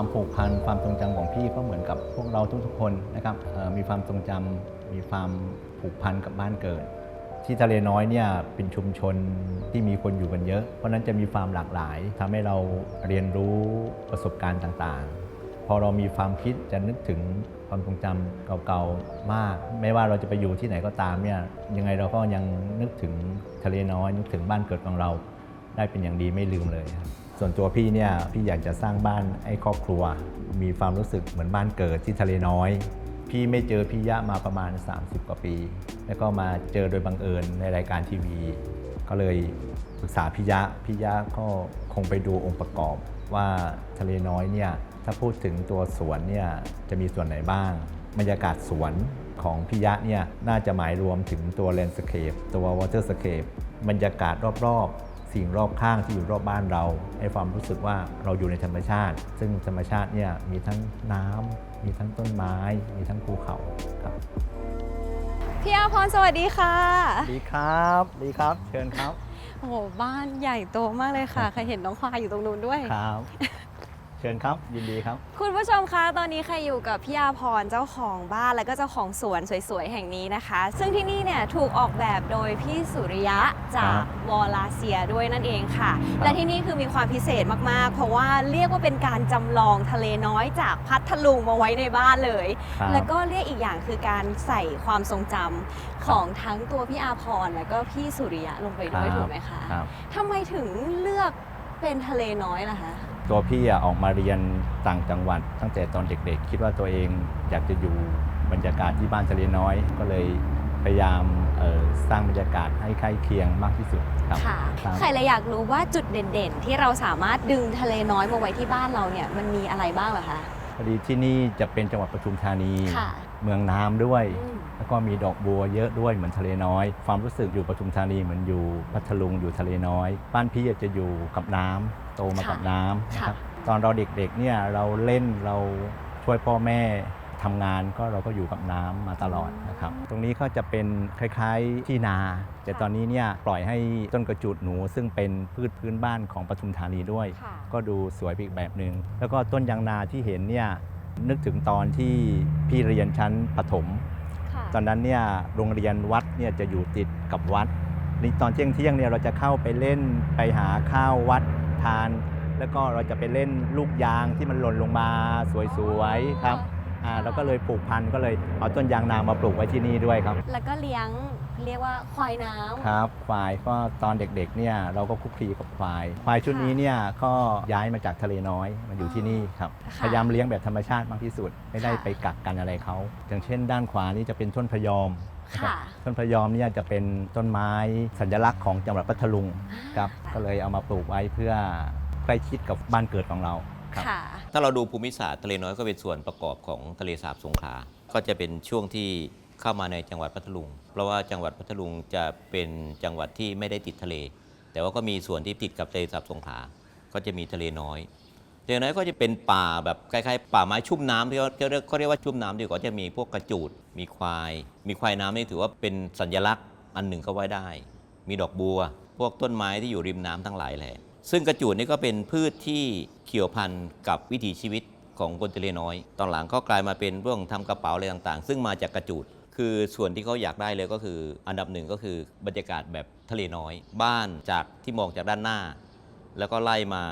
ความผูกพันความทรงจำของพี่ก็เหมือนกับพวกเราทุกๆคนนะครับมีความทรงจำมีความผูกพันกับบ้านเกิด ที่ทะเลน้อยเนี่ยเป็นชุมชนที่มีคนอยู่กันเยอะ เพราะนั้นจะมีความหลากหลายทำให้เราเรียนรู้ประสบการณ์ต่างๆ พอเรามีความคิดจะนึกถึงความทรงจำเก่าๆมาก ไม่ว่าเราจะไปอยู่ที่ไหนก็ตามเนี่ยยังไงเราก็ยังนึกถึงทะเลน้อยนึกถึงบ้านเกิดของเรา ได้เป็นอย่างดีไม่ลืมเลยครับ ส่วนตัวพี่เนี่ยพี่อยากจะสร้างบ้านให้ครอบครัว มีความรู้สึกเหมือนบ้านเกิดที่ทะเลน้อย พี่ไม่เจอพี่ยะมาประมาณ 30 กว่าปี แล้วก็มาเจอโดยบังเอิญในรายการทีวี ก็เลยปรึกษาพี่ยะพี่ยะก็คงไปดูองค์ประกอบว่าทะเลน้อยเนี่ยถ้าพูดถึงตัวสวนเนี่ยจะมีส่วนไหนบ้างบรรยากาศสวนของพี่ยะเนี่ยน่าจะหมายรวมถึงตัวแลนด์สเคปตัววอเตอร์สเคปบรรยากาศรอบ สิ่งรอบข้างที่อยู่รอบบ้านเราให้ความรู้สึกว่าเราอยู่ในธรรมชาติ ซึ่งธรรมชาติเนี่ยมีทั้งน้ำมีทั้งต้นไม้ มีทั้งภูเขาครับพี่อาพรสวัสดีค่ะ ดีครับ ดีครับ เชิญครับ โอ้โห บ้านใหญ่โตมากเลยค่ะใครเห็นน้องควายอยู่ตรงนู้นด้วย ครับ เชิญครับ ยินดีครับ คุณผู้ชมคะตอนนี้ใครอยู่กับพี่อาพรเจ้าของบ้านและก็เจ้าของสวนสวยๆ แห่งนี้นะคะ ซึ่งที่นี่เนี่ยถูกออกแบบโดยพี่สุริยะจากครับวอลาเซียด้วยนั่นเองค่ะและที่นี่คือมีความพิเศษมากๆ เพราะว่าเรียกว่าเป็นการจำลองทะเลน้อยจากพัทลุงมาไว้ในบ้านเลย ครับแล้วก็เรียกอีกอย่างคือการใส่ความทรงจำของทั้งตัวพี่อาพรและก็พี่สุริยะลงไปด้วยถูกไหมคะครับ ทำไมถึงเลือกเป็นทะเลน้อยล่ะคะ ตัวพี่อะออกมาเรียนต่างจังหวัด ตั้งแต่ตอนเด็กๆ คิดว่าตัวเองอยากจะอยู่บรรยากาศที่บ้านทะเลน้อย ก็เลยพยายามเอ่อสร้างบรรยากาศให้ใกล้เคียงมากที่สุดครับค่ะครับใครเลยอยากรู้ว่าจุดเด่นๆ ที่เราสามารถดึงทะเลน้อยมาไว้ที่บ้านเราเนี่ยมันมีอะไรบ้างเหรอคะพอดีที่นี่จะเป็นจังหวัดปทุมธานีค่ะ เมืองน้ำด้วยอืมแล้วก็มีดอกบัวเยอะด้วยเหมือนทะเลน้อย ความรู้สึกอยู่ปทุมธานีเหมือนอยู่พัทลุงอยู่ทะเลน้อย บ้านพี่จะอยู่กับน้ำโตมากับน้ำนะครับตอนเราเด็กๆเนี่ยเราเล่นเราช่วยพ่อแม่ทำงานก็เราก็อยู่กับน้ำมาตลอดนะครับ ตรงนี้ก็จะเป็นคล้ายๆที่นา แต่ตอนนี้เนี่ยปล่อยให้ต้นกระจูดหนูซึ่งเป็นพืชพื้นบ้านของปทุมธานีด้วยค่ะก็ดูสวยไปอีกแบบหนึง่งแล้วก็ต้นยางนาที่เห็นเนี่ย นึกถึงตอนที่พี่เรียนชั้นประถม ค่ะตอนนั้นเนี่ยโรงเรียนวัดเนี่ยจะอยู่ติดกับวัดนี่ตอนเที่ยงเที่ยงๆเนี่ยเราจะเข้าไปเล่นไปหาข้าววัดทาน แล้วก็เราจะไปเล่นลูกยางที่มันหล่นลงมาสวยๆครับอ่าเราก็เลยปลูกพันธุ์ก็เลยเอาต้นยางนามาปลูกไว้ที่นี่ด้วยครับ แล้วก็เลี้ยง เรียกว่าควายน้ำ ครับควายก็ตอนเด็กๆเนี่ยเราก็คลุกคลีกับควาย ควายชุดนี้เนี่ยก็ย้ายมาจากทะเลน้อยมาอยู่ที่นี่ครับค่ะพยายามเลี้ยงแบบธรรมชาติมากที่สุด ไม่ได้ค่ะ ไปกักกันอะไรเขาอย่างเช่น ด้านขวานี่จะเป็นต้นพะยอมนะครับค่ะต้นพะยอมเนี่ยจะเป็นต้นไม้สัญลักษณ์ของจังหวัดพัทลุงครับก็เลยเอามาปลูกไว้เพื่อใกล้ชิดกับบ้านเกิดของเราครับ ค่ะ ถ้าเราดูภูมิศาสตร์ทะเลน้อยก็เป็นส่วนประกอบของทะเลสาบสงขลา ก็จะเป็นช่วงที่ เข้ามาในจังหวัดพัทลุง เพราะว่าจังหวัดพัทลุงจะเป็นจังหวัดที่ไม่ได้ติดทะเล แต่ว่าก็มีส่วนที่ติดกับทะเลสาบสงขลาก็จะมีทะเลน้อยทะเลน้อยก็จะเป็นป่าแบบคล้ายๆ ป่าไม้ชุ่มน้ำที่เขาเรียกเขาเรียกว่าชุ่มน้ำดีกว่าจะมีพวกกระจูด มีควาย มีควายน้ำนี่ถือว่าเป็นสัญลักษณ์อันหนึ่งก็ไว้ได้ มีดอกบัว พวกต้นไม้ที่อยู่ริมน้ำทั้งหลายแหละซึ่งกระจูดนี่ก็เป็นพืชที่เกี่ยวพันกับวิถีชีวิตของคนทะเลน้อย ตอนหลังก็กลายมาเป็นเรื่องทำกระเป๋าอะไรต่างๆ ซึ่งมาจากกระจูด คือส่วนที่เขาอยากได้เลยก็คือ อันดับหนึ่งก็คือบรรยากาศแบบทะเลน้อย บ้านจากที่มองจากด้านหน้า แล้วก็ไล่มา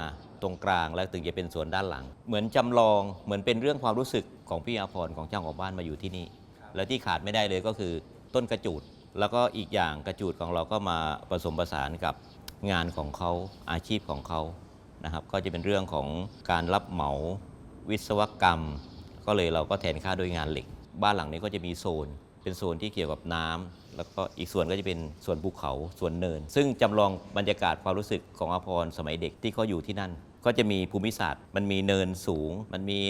ตรงกลางแล้วถึงจะเป็นสวนด้านหลัง เหมือนจำลองเหมือนเป็นเรื่องความรู้สึกของพี่อาพรของเจ้าของบ้านมาอยู่ที่นี่ แล้วที่ขาดไม่ได้เลยก็คือต้นกระจูด แล้วก็อีกอย่างกระจูดของเราก็มาผสมผสานกับงานของเขาอาชีพของเขานะครับ ก็จะเป็นเรื่องของการรับเหมาวิศวกรรม ก็เลยเราก็แทนค่าด้วยงานเหล็ก บ้านหลังนี้ก็จะมีโซน เป็นโซนที่เกี่ยวกับน้ำแล้วก็อีกส่วนก็จะเป็นส่วนภูเขาส่วนเนิน ซึ่งจำลองบรรยากาศความรู้สึกของอภรสมัยเด็กที่เขาอยู่ที่นั่น ก็จะมีภูมิศาสตร์ มันมีเนินสูง มันมี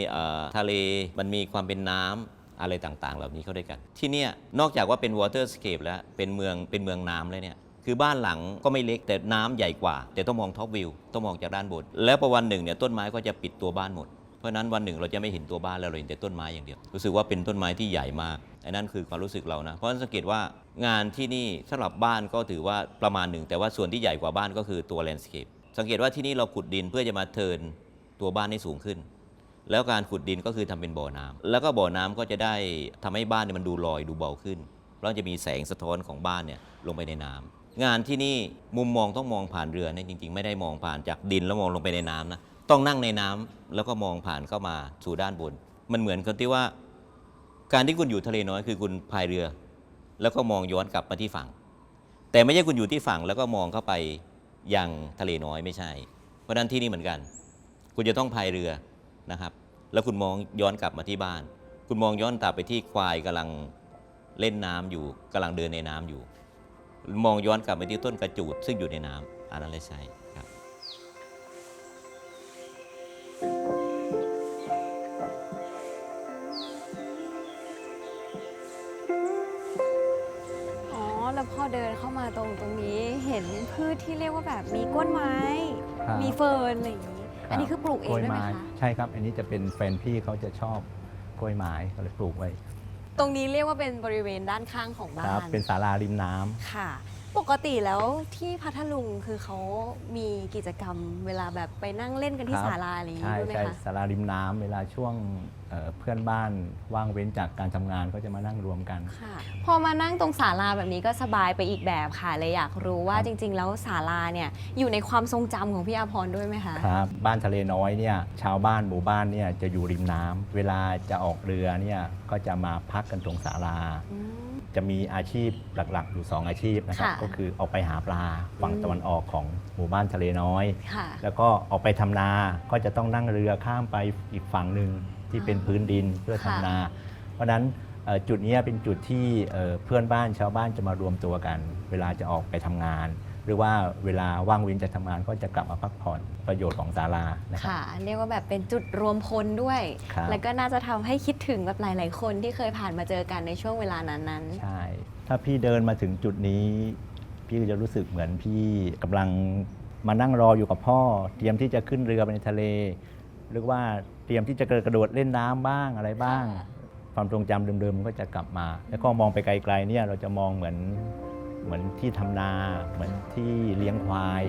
ทะเล มันมีความเป็นน้ำอะไรต่างๆ เหล่านี้เข้าด้วยกัน ที่นี่นอกจากว่าเป็น waterscape แล้วเป็นเมืองเป็นเมืองน้ำแล้วเนี่ยคือบ้านหลังก็ไม่เล็กแต่น้ำใหญ่กว่า แต่ต้องมองท็อปวิวต้องมองจากด้านบนแล้วพอวันหนึ่งเนี่ยต้นไม้ก็จะปิดตัวบ้านหมด เพราะนั้นวันหนึ่งเราจะไม่เห็นตัวบ้านแล้วเราเห็นแต่ต้นไม้อย่างเดียว รู้สึกว่าเป็นต้นไม้ที่ใหญ่มากอันนั้นคือความรู้สึกเรานะ เพราะฉะนั้นสังเกตว่างานที่นี่สำหรับบ้านก็ถือว่าประมาณหนึ่ง แต่ว่าส่วนที่ใหญ่กว่าบ้านก็คือตัวแลนด์สเคปสังเกตว่าที่นี่เราขุดดินเพื่อจะมาเทินตัวบ้านให้สูงขึ้น แล้วการขุดดินก็คือทำเป็นบ่อน้ำแล้วก็บ่อน้ำก็จะได้ทำให้บ้านเนี่ยมันดูลอยดูเบาขึ้นเราจะมีแสงสะท้อนของบ้านเนี่ยลงไปในน้ำงานที่นี่มุมมองต้องมองผ่านเรือเนี่ยจริง ๆ ไม่ได้มองผ่านจากดินแล้วมองลงไปในน้ำนะ ต้องนั่งในน้ำแล้วก็มองผ่านเข้ามาสู่ด้านบน มันเหมือนกับที่ว่า การที่คุณอยู่ทะเลน้อยคือคุณพายเรือ แล้วก็มองย้อนกลับมาที่ฝั่ง แต่ไม่ใช่คุณอยู่ที่ฝั่งแล้วก็มองเข้าไปยังทะเลน้อยไม่ใช่ เพราะฉะนั้นที่นี่เหมือนกัน คุณจะต้องพายเรือนะครับ แล้วคุณมองย้อนกลับมาที่บ้าน คุณมองย้อนกลับไปที่ควายกำลังเล่นน้ำอยู่กำลังเดินในน้ำอยู่ มองย้อนกลับไปที่ต้นกระจูดซึ่งอยู่ในน้ำอันนั้นเลยใช่ แล้วพอเดินเข้ามาตรงตรงนี้เห็นพืชที่เรียกว่าแบบมีก้นไม้ ครับ มีเฟิร์นอะไรอย่างนี้รับอันนี้คือปลูกเองด้วยไหมล้วยคะ ใช่ครับ อันนี้จะเป็นแฟนพี่เขาจะชอบกล้วยไม้ก็เลยปลูกไว้ตรงนี้เรียกว่าเป็นบริเวณด้านข้างของบ้าครับ นเป็นศาลาริมน้ำค่ะ ปกติแล้วที่พัทลุงคือเขามีกิจกรรมเวลาแบบไปนั่งเล่นกันที่ครับศาลาอะไรอย่างนี้ใช่ด้วยไหมใช่คะ ศาลาริมน้ำเวลาช่วงเอ่อเพื่อนบ้านว่างเว้นจากการทำงานก็จะมานั่งรวมกัน ค่ะพอมานั่งตรงศาลาแบบนี้ก็สบายไปอีกแบบค่ะเลยอยากรู้ว่าครับจริง ๆ แล้วศาลาเนี่ยอยู่ในความทรงจำของพี่อาพรด้วยไหมคะ ครับบ้านทะเลน้อยเนี่ยชาวบ้านหมู่บ้านเนี่ยจะอยู่ริมน้ำเวลาจะออกเรือเนี่ยก็จะมาพักกันตรงศาลาอืมจะมีอาชีพหลักๆ อยู่ 2 อาชีพนะครับค่ะ ก็คือออกไปหาปลาฝั่งอืมตะวันออกของหมู่บ้านทะเลน้อย ค่ะ แล้วก็ออกไปทำนาก็จะต้องนั่งเรือข้ามไปอีกฝั่งหนึ่ง ที่เป็นพื้นดินเพื่อทำค่ะนา เพราะฉะนั้นเอ่อจุดเนี้ยเป็นจุดที่เอ่อเพื่อนบ้านชาวบ้านจะมารวมตัวกัน เวลาจะออกไปทำงาน หรือว่าเวลาว่างเว้นจากทำงานก็จะกลับมาพักผ่อนประโยชน์ของศาลานะครับค่ะเรียกว่าแบบเป็นจุดรวมพลด้วยครับแล้วก็น่าจะทำให้คิดถึงแบบหลาย ๆ คนที่เคยผ่านมาเจอกันในช่วงเวลานั้นใช่ถ้าพี่เดินมาถึงจุดนี้ พี่ก็จะรู้สึกเหมือนพี่กำลังมานั่งรออยู่กับพ่อ เตรียมที่จะขึ้นเรือไปในทะเล หรือว่า เตรียมที่จะกระโดดเล่นน้ำบ้างอะไรบ้างค่ะความทรงจำเดิมๆมันก็จะกลับมา แล้วก็มองไปไกลๆเนี่ยเราจะมองเหมือนเหมือนที่ทำนา เหมือนที่เลี้ยงควาย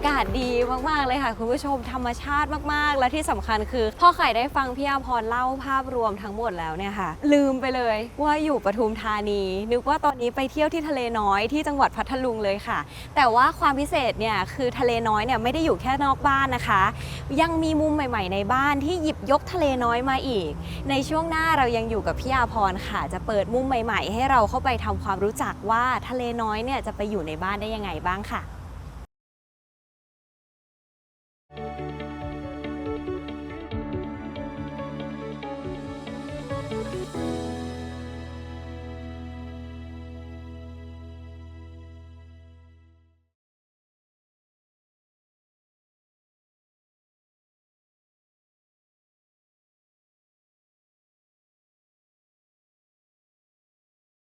ากาศดีมากๆเลยค่ะ คุณผู้ชมธรรมชาติมากๆ และที่สำคัญคือ พ่อไข่ได้ฟังพี่อาพรเล่าภาพรวมทั้งหมดแล้วเนี่ยค่ะ ลืมไปเลยว่าอยู่ปทุมธานี นึกว่าตอนนี้ไปเที่ยวที่ทะเลน้อยที่จังหวัดพัทลุงเลยค่ะ แต่ว่าความพิเศษเนี่ยคือทะเลน้อยเนี่ยไม่ได้อยู่แค่นอกบ้านนะคะ ยังมีมุมใหม่ๆ ในบ้านที่หยิบยกทะเลน้อยมาอีก ในช่วงหน้าเรายังอยู่กับพี่อาพรค่ะ จะเปิดมุมใหม่ ๆ ให้เราเข้าไปทำความรู้จักว่าทะเลน้อยเนี่ยจะไปอยู่ในบ้านได้ยังไงบ้างค่ะ